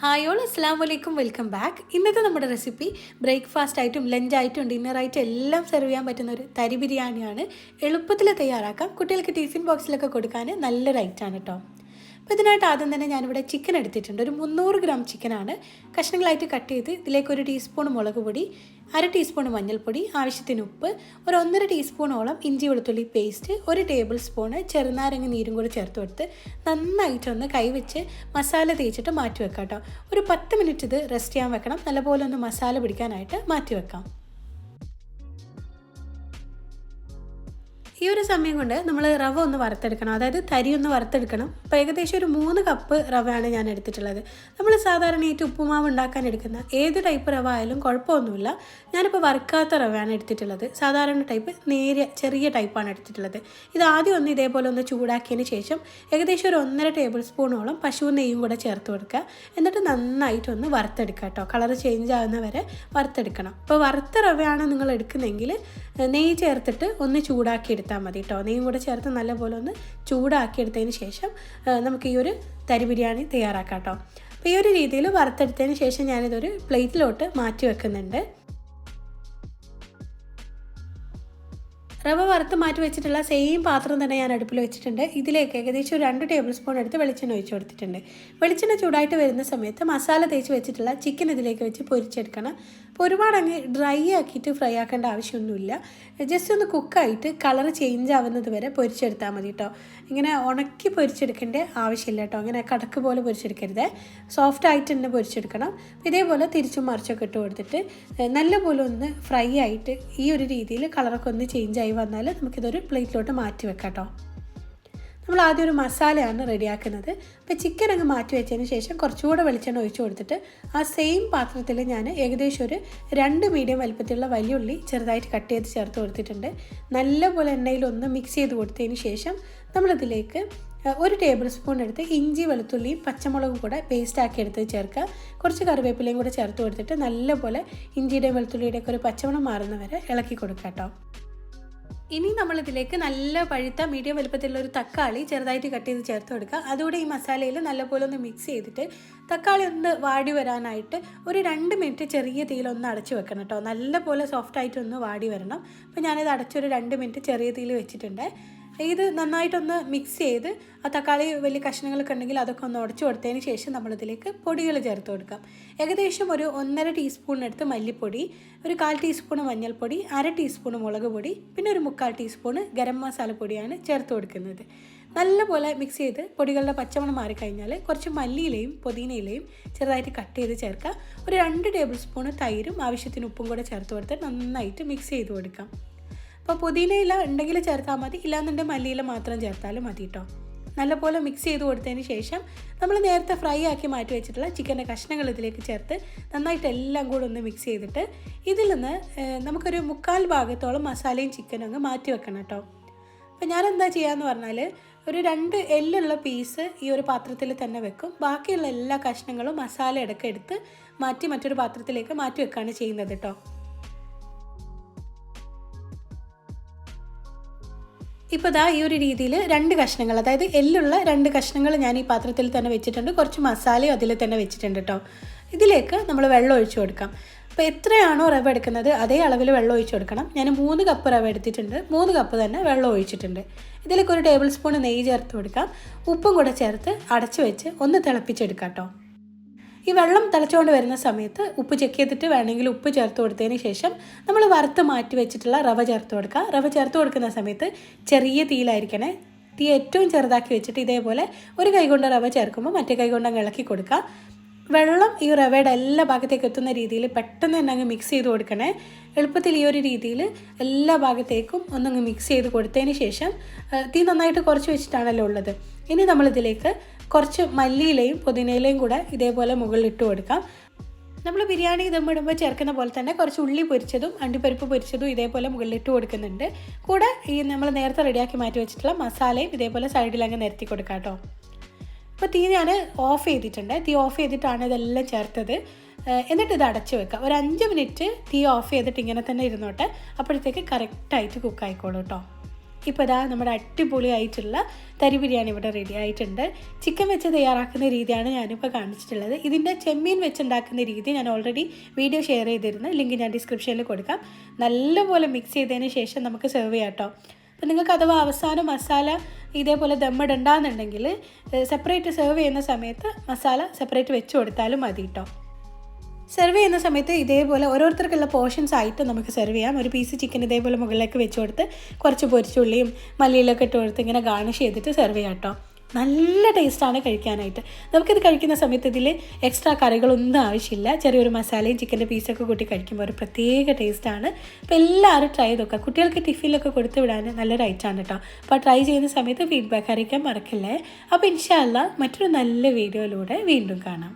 Hi all അസ്സാം വലൈക്കും welcome back ഇന്നത്തെ നമ്മുടെ റെസിപ്പി ബ്രേക്ക്ഫാസ്റ്റ് ആയിട്ടും ലഞ്ച് ആയിട്ടും ഡിന്നർ ആയിട്ടും എല്ലാം സെർവ് ചെയ്യാൻ പറ്റുന്ന ഒരു തരി ബിരിയാണിയാണ്. എളുപ്പത്തിൽ തയ്യാറാക്കാം. കുട്ടികൾക്ക് ടിഫിൻ ബോക്സിലൊക്കെ കൊടുക്കാൻ നല്ലൊരു ഐറ്റാണ് കേട്ടോ അപ്പോൾ ഇതിനായിട്ട് ആദ്യം തന്നെ ഞാനിവിടെ ചിക്കൻ എടുത്തിട്ടുണ്ട്. ഒരു മുന്നൂറ് ഗ്രാം ചിക്കനാണ് കഷ്ണങ്ങളായിട്ട് കട്ട് ചെയ്ത് ഇതിലേക്ക് ഒരു ടീസ്പൂൺ മുളക് പൊടി അര ടീസ്പൂൺ മഞ്ഞൾപ്പൊടി ആവശ്യത്തിന് ഉപ്പ് ഒരു ഒന്നര ടീസ്പൂണോളം ഇഞ്ചി വെളുത്തുള്ളി പേസ്റ്റ് ഒരു ടേബിൾ സ്പൂണ് ചെറുനാരങ്ങ നീരും കൂടി ചേർത്ത് കൊടുത്ത് നന്നായിട്ടൊന്ന് കൈവച്ച് മസാല തേച്ചിട്ട് മാറ്റി വെക്കാം കേട്ടോ ഒരു പത്ത് മിനിറ്റ് ഇത് റെസ്റ്റ് ചെയ്യാൻ വെക്കണം. നല്ലപോലെ ഒന്ന് മസാല പിടിക്കാനായിട്ട് മാറ്റി വെക്കാം. ഈ ഒരു സമയം കൊണ്ട് നമ്മൾ റവ ഒന്ന് വറുത്തെടുക്കണം. അതായത് തരി ഒന്ന് വറുത്തെടുക്കണം. അപ്പോൾ ഏകദേശം ഒരു മൂന്ന് കപ്പ് റവയാണ് ഞാൻ എടുത്തിട്ടുള്ളത്. നമ്മൾ സാധാരണ ഏറ്റവും ഉപ്പുമാവ് ഉണ്ടാക്കാൻ എടുക്കുന്ന ഏത് ടൈപ്പ് റവ ആയാലും കുഴപ്പമൊന്നുമില്ല. ഞാനിപ്പോൾ വറുക്കാത്ത റവയാണ് എടുത്തിട്ടുള്ളത്. സാധാരണ ടൈപ്പ് നേരിയ ചെറിയ ടൈപ്പാണ് എടുത്തിട്ടുള്ളത്. ഇത് ആദ്യം ഒന്ന് ഇതേപോലെ ഒന്ന് ചൂടാക്കിയതിന് ശേഷം ഏകദേശം ഒരു ഒന്നര ടേബിൾ സ്പൂണോളം പശു നെയ്യും കൂടെ ചേർത്ത് കൊടുക്കുക. എന്നിട്ട് നന്നായിട്ടൊന്ന് വറുത്തെടുക്കുക കേട്ടോ കളർ ചേഞ്ച് ആകുന്ന വരെ വറുത്തെടുക്കണം. അപ്പോൾ വറുത്ത റവയാണ് നിങ്ങൾ എടുക്കുന്നതെങ്കിൽ നെയ്യ് ചേർത്തിട്ട് ഒന്ന് ചൂടാക്കി മതി കേട്ടോ. നെയ്യും കൂടെ ചേർത്ത് നല്ലപോലെ ഒന്ന് ചൂടാക്കി എടുത്തതിന് ശേഷം നമുക്ക് ഈ ഒരു തരി ബിരിയാണി തയ്യാറാക്കാം കേട്ടോ. അപ്പോൾ ഈ ഒരു രീതിയിൽ വറുത്തെടുത്തതിന് ശേഷം ഞാനിതൊരു പ്ലേറ്റിലോട്ട് മാറ്റി വെക്കുന്നുണ്ട്. റവ വറുത്ത് മാറ്റി വെച്ചിട്ടുള്ള സെയിം പാത്രം തന്നെ ഞാൻ അടുപ്പിൽ വെച്ചിട്ടുണ്ട്. ഇതിലേക്ക് ഏകദേശം ഒരു രണ്ട് ടേബിൾ സ്പൂൺ എടുത്ത് വെളിച്ചെണ്ണ ഒഴിച്ച് കൊടുത്തിട്ടുണ്ട്. വെളിച്ചെണ്ണ ചൂടായിട്ട് വരുന്ന സമയത്ത് മസാല തേച്ച് വെച്ചിട്ടുള്ള ചിക്കൻ ഇതിലേക്ക് വെച്ച് പൊരിച്ചെടുക്കണം. അപ്പോൾ ഒരുപാട് അങ്ങ് ഡ്രൈ ആക്കിയിട്ട് ഫ്രൈ ആക്കേണ്ട ആവശ്യമൊന്നുമില്ല. ജസ്റ്റ് ഒന്ന് കുക്കായിട്ട് കളർ ചേഞ്ച് ആവുന്നത് വരെ പൊരിച്ചെടുത്താൽ മതി കേട്ടോ ഇങ്ങനെ ഉണക്കി പൊരിച്ചെടുക്കേണ്ട ആവശ്യമില്ല കേട്ടോ അങ്ങനെ കടക്ക് പോലെ പൊരിച്ചെടുക്കരുത്. സോഫ്റ്റ് ആയിട്ട് തന്നെ പൊരിച്ചെടുക്കണം. ഇതേപോലെ തിരിച്ചും മറിച്ചൊക്കെ ഇട്ട് കൊടുത്തിട്ട് നല്ലപോലെ ഒന്ന് ഫ്രൈ ആയിട്ട് ഈ ഒരു രീതിയിൽ കളറൊക്കെ ഒന്ന് ചേഞ്ച് ആയി വന്നാൽ നമുക്കിതൊരു പ്ലേറ്റിലോട്ട് മാറ്റി വെക്കാം കേട്ടോ നമ്മൾ ആദ്യം ഒരു മസാലയാണ് റെഡിയാക്കുന്നത്. അപ്പോൾ ചിക്കൻ അങ്ങ് മാറ്റി വെച്ചതിന് ശേഷം കുറച്ചുകൂടെ വെളിച്ചെണ്ണ ഒഴിച്ചു കൊടുത്തിട്ട് ആ സെയിം പാത്രത്തിൽ ഞാൻ ഏകദേശം ഒരു രണ്ട് മീഡിയം വലുപ്പത്തിലുള്ള വലിയുള്ളി ചെറുതായിട്ട് കട്ട് ചെയ്ത് ചേർത്ത് കൊടുത്തിട്ടുണ്ട്. നല്ലപോലെ എണ്ണയിലൊന്ന് മിക്സ് ചെയ്ത് കൊടുത്തതിന് ശേഷം നമ്മളിതിലേക്ക് ഒരു ടേബിൾ സ്പൂൺ എടുത്ത് ഇഞ്ചി വെളുത്തുള്ളിയും പച്ചമുളകും കൂടെ പേസ്റ്റാക്കി എടുത്ത് ചേർക്കുക. കുറച്ച് കറിവേപ്പിലയും കൂടെ ചേർത്ത് കൊടുത്തിട്ട് നല്ലപോലെ ഇഞ്ചിയുടെയും വെളുത്തുള്ളിയുടെയൊക്കെ ഒരു പച്ചമണം മാറുന്നവരെ ഇളക്കി കൊടുക്കാം കേട്ടോ. ഇനി നമ്മളിതിലേക്ക് നല്ല പഴുത്ത മീഡിയം വലുപ്പത്തിലുള്ള ഒരു തക്കാളി ചെറുതായിട്ട് കട്ട് ചെയ്ത് ചേർത്ത് കൊടുക്കുക. അതുകൂടെ ഈ മസാലയിൽ നല്ലപോലെ ഒന്ന് മിക്സ് ചെയ്തിട്ട് തക്കാളി ഒന്ന് വാടി വരാനായിട്ട് ഒരു രണ്ട് മിനിറ്റ് ചെറിയ തീയിൽ ഒന്ന് അടച്ചു വെക്കണം കേട്ടോ. നല്ലപോലെ സോഫ്റ്റായിട്ടൊന്ന് വാടി വരണം. അപ്പോൾ ഞാനിത് അടച്ചൊരു രണ്ട് മിനിറ്റ് ചെറിയ തീയിൽ വെച്ചിട്ടുണ്ട്. ഇത് നന്നായിട്ടൊന്ന് മിക്സ് ചെയ്ത് ആ തക്കാളി വലിയ കഷ്ണങ്ങളൊക്കെ ഉണ്ടെങ്കിൽ അതൊക്കെ ഒന്ന് ഉടച്ചു കൊടുത്തതിന് ശേഷം നമ്മളിതിലേക്ക് പൊടികൾ ചേർത്ത് കൊടുക്കാം. ഏകദേശം ഒരു ഒന്നര ടീസ്പൂണിനടുത്ത് മല്ലിപ്പൊടി ഒരു കാൽ ടീസ്പൂൺ മഞ്ഞൾപ്പൊടി അര ടീസ്പൂൺ മുളക് പൊടി പിന്നെ ഒരു മുക്കാൽ ടീസ്പൂൺ ഗരം മസാല പൊടിയാണ് ചേർത്ത് കൊടുക്കുന്നത്. നല്ലപോലെ മിക്സ് ചെയ്ത് പൊടികളുടെ പച്ചമണം മാറിക്കഴിഞ്ഞാൽ കുറച്ച് മല്ലിയിലയും പുതിനയിലയും ചെറുതായിട്ട് കട്ട് ചെയ്ത് ചേർക്കുക ഒരു രണ്ട് ടേബിൾ സ്പൂൺ തൈരും ആവശ്യത്തിന് ഉപ്പും കൂടെ ചേർത്ത് കൊടുത്ത് നന്നായിട്ട് മിക്സ് ചെയ്ത് കൊടുക്കാം. അപ്പോൾ പുതിനയില ഉണ്ടെങ്കിൽ ചേർത്താൽ മതി. ഇല്ലാന്നുണ്ടെങ്കിൽ മല്ലിയില മാത്രം ചേർത്താലും മതി കേട്ടോ നല്ലപോലെ മിക്സ് ചെയ്ത് കൊടുത്തതിന് ശേഷം നമ്മൾ നേരത്തെ ഫ്രൈ ആക്കി മാറ്റി വെച്ചിട്ടുള്ള ചിക്കന്റെ കഷ്ണങ്ങൾ ഇതിലേക്ക് ചേർത്ത് നന്നായിട്ട് എല്ലാം കൂടെ ഒന്ന് മിക്സ് ചെയ്തിട്ട് ഇതിൽ നിന്ന് നമുക്കൊരു മുക്കാൽ ഭാഗത്തോളം മസാലയും ചിക്കനും അങ്ങ് മാറ്റി വെക്കണം കേട്ടോ അപ്പോൾ ഞാൻ എന്താ ചെയ്യാന്ന് പറഞ്ഞാൽ ഒരു രണ്ട് എല്ലുള്ള പീസ് ഈ ഒരു പാത്രത്തിൽ തന്നെ വെക്കും. ബാക്കിയുള്ള എല്ലാ കഷ്ണങ്ങളും മസാല ഇടയ്ക്ക് എടുത്ത് മാറ്റി മറ്റൊരു പാത്രത്തിലേക്ക് മാറ്റി വെക്കുകയാണ് ചെയ്യുന്നത് കേട്ടോ ഇപ്പോൾ ഈ ഒരു രീതിയിൽ രണ്ട് കഷ്ണങ്ങൾ അതായത് എല്ലുള്ള രണ്ട് കഷ്ണങ്ങൾ ഞാൻ ഈ പാത്രത്തിൽ തന്നെ വെച്ചിട്ടുണ്ട്. കുറച്ച് മസാലയും അതിൽ തന്നെ വെച്ചിട്ടുണ്ട് കേട്ടോ ഇതിലേക്ക് നമ്മൾ വെള്ളം ഒഴിച്ചു കൊടുക്കാം. അപ്പോൾ എത്രയാണോ റവ എടുക്കുന്നത് അതേ അളവിൽ വെള്ളം ഒഴിച്ചു കൊടുക്കണം. ഞാൻ മൂന്ന് കപ്പ് റവ എടുത്തിട്ടുണ്ട്. മൂന്ന് കപ്പ് തന്നെ വെള്ളം ഒഴിച്ചിട്ടുണ്ട്. ഇതിലേക്ക് ഒരു ടേബിൾ സ്പൂൺ നെയ്യ് ചേർത്ത് കൊടുക്കാം. ഉപ്പും കൂടെ ചേർത്ത് അടച്ചു വെച്ച് ഒന്ന് തിളപ്പിച്ചെടുക്കാം കേട്ടോ ഈ വെള്ളം തിളച്ചുകൊണ്ട് വരുന്ന സമയത്ത് ഉപ്പ് ചെക്ക് ചെയ്തിട്ട് വേണമെങ്കിൽ ഉപ്പ് ചേർത്ത് കൊടുത്തതിന് ശേഷം നമ്മൾ വറുത്ത് മാറ്റി വെച്ചിട്ടുള്ള റവ ചേർത്ത് കൊടുക്കുക. റവ ചേർത്ത് കൊടുക്കുന്ന സമയത്ത് ചെറിയ തീയിലായിരിക്കണേ. തീ ഏറ്റവും ചെറുതാക്കി വെച്ചിട്ട് ഇതേപോലെ ഒരു കൈകൊണ്ട് റവ ചേർക്കുമ്പോൾ മറ്റേ കൈകൊണ്ട് അങ്ങ് ഇളക്കി കൊടുക്കുക. വെള്ളം ഈ റവയുടെ എല്ലാ ഭാഗത്തേക്ക് എത്തുന്ന രീതിയിൽ പെട്ടെന്ന് തന്നെ അങ്ങ് മിക്സ് ചെയ്ത് കൊടുക്കണേ. എളുപ്പത്തിൽ ഈ ഒരു രീതിയിൽ എല്ലാ ഭാഗത്തേക്കും ഒന്നങ്ങ് മിക്സ് ചെയ്ത് കൊടുത്തതിന് ശേഷം തീ നന്നായിട്ട് കുറച്ച് വെച്ചിട്ടാണല്ലോ ഉള്ളത്. ഇനി നമ്മളിതിലേക്ക് കുറച്ച് മല്ലിയിലയും പുതിനയിലയും കൂടെ ഇതേപോലെ മുകളിൽ ഇട്ട് കൊടുക്കാം. നമ്മൾ ബിരിയാണി ദമ്മിടുമ്പോൾ ചേർക്കുന്ന പോലെ തന്നെ കുറച്ച് ഉള്ളി പൊരിച്ചതും അണ്ടിപ്പരിപ്പ് പൊരിച്ചതും ഇതേപോലെ മുകളിൽ ഇട്ട് കൊടുക്കുന്നുണ്ട്. കൂടെ ഈ നമ്മൾ നേരത്തെ റെഡിയാക്കി മാറ്റി വെച്ചിട്ടുള്ള മസാലയും ഇതേപോലെ സൈഡിൽ അങ്ങ് നിരത്തി കൊടുക്കാം കേട്ടോ. അപ്പോൾ തീ ഞാൻ ഓഫ് ചെയ്തിട്ടുണ്ട്. തീ ഓഫ് ചെയ്തിട്ടാണ് ഇതെല്ലാം ചേർത്തത്. എന്നിട്ട് ഇത് അടച്ചു വെക്കുക ഒരു അഞ്ച് മിനിറ്റ് തീ ഓഫ് ചെയ്തിട്ട് ഇങ്ങനെ തന്നെ ഇരുന്നോട്ടെ. അപ്പോഴത്തേക്ക് കറക്റ്റായിട്ട് കുക്കായിക്കോളൂ കേട്ടോ. ഇപ്പോൾ ഇതാ നമ്മുടെ അടിപൊളിയായിട്ടുള്ള തരി ബിരിയാണി ഇവിടെ റെഡി ആയിട്ടുണ്ട്. ചിക്കൻ വെച്ച് തയ്യാറാക്കുന്ന രീതിയാണ് ഞാനിപ്പോൾ കാണിച്ചിട്ടുള്ളത്. ഇതിന്റെ ചെമ്മീൻ വെച്ചുണ്ടാക്കുന്ന രീതി ഞാൻ ഓൾറെഡി വീഡിയോ ഷെയർ ചെയ്തിരുന്നു. ലിങ്ക് ഞാൻ ഡിസ്ക്രിപ്ഷനിൽ കൊടുക്കാം. നല്ലപോലെ മിക്സ് ചെയ്തതിന് ശേഷം നമുക്ക് സെർവ് ചെയ്യാം കേട്ടോ അപ്പം നിങ്ങൾക്ക് അഥവാ അവസാനം മസാല ഇതേപോലെ ദമ്മിടണ്ടെന്നുണ്ടെങ്കിൽ സെപ്പറേറ്റ് സെർവ് ചെയ്യുന്ന സമയത്ത് മസാല സെപ്പറേറ്റ് വെച്ച് കൊടുത്താലും മതി കേട്ടോ സെർവ് ചെയ്യുന്ന സമയത്ത് ഇതേപോലെ ഓരോരുത്തർക്കുള്ള പോർഷൻസ് ആയിട്ട് നമുക്ക് സെർവ് ചെയ്യാം. ഒരു പീസ് ചിക്കൻ ഇതേപോലെ മുകളിലേക്ക് വെച്ച് കൊടുത്ത് കുറച്ച് പൊരിച്ചുള്ളിയും മല്ലിയിലൊക്കെ ഇട്ട് കൊടുത്ത് ഇങ്ങനെ ഗാർണിഷ് ചെയ്തിട്ട് സെർവ് ചെയ്യാം കേട്ടോ നല്ല ടേസ്റ്റാണ് കഴിക്കാനായിട്ട്. നമുക്കിത് കഴിക്കുന്ന സമയത്ത് ഇതിൽ എക്സ്ട്രാ കറികളൊന്നും ആവശ്യമില്ല. ചെറിയൊരു മസാലയും ചിക്കന്റെ പീസൊക്കെ കൂട്ടി കഴിക്കുമ്പോൾ ഒരു പ്രത്യേക ടേസ്റ്റാണ് അപ്പോൾ എല്ലാവരും ട്രൈ നോക്കുക കുട്ടികൾക്ക് ടിഫിനിലൊക്കെ കൊടുത്ത് വിടാൻ നല്ലൊരു ഐറ്റാണ് കേട്ടോ അപ്പോൾ ട്രൈ ചെയ്യുന്ന സമയത്ത് ഫീഡ്ബാക്ക് അറിയിക്കാൻ മറക്കല്ലേ? അപ്പോൾ ഇൻഷാല്ല മറ്റൊരു നല്ല വീഡിയോയിലൂടെ വീണ്ടും കാണാം.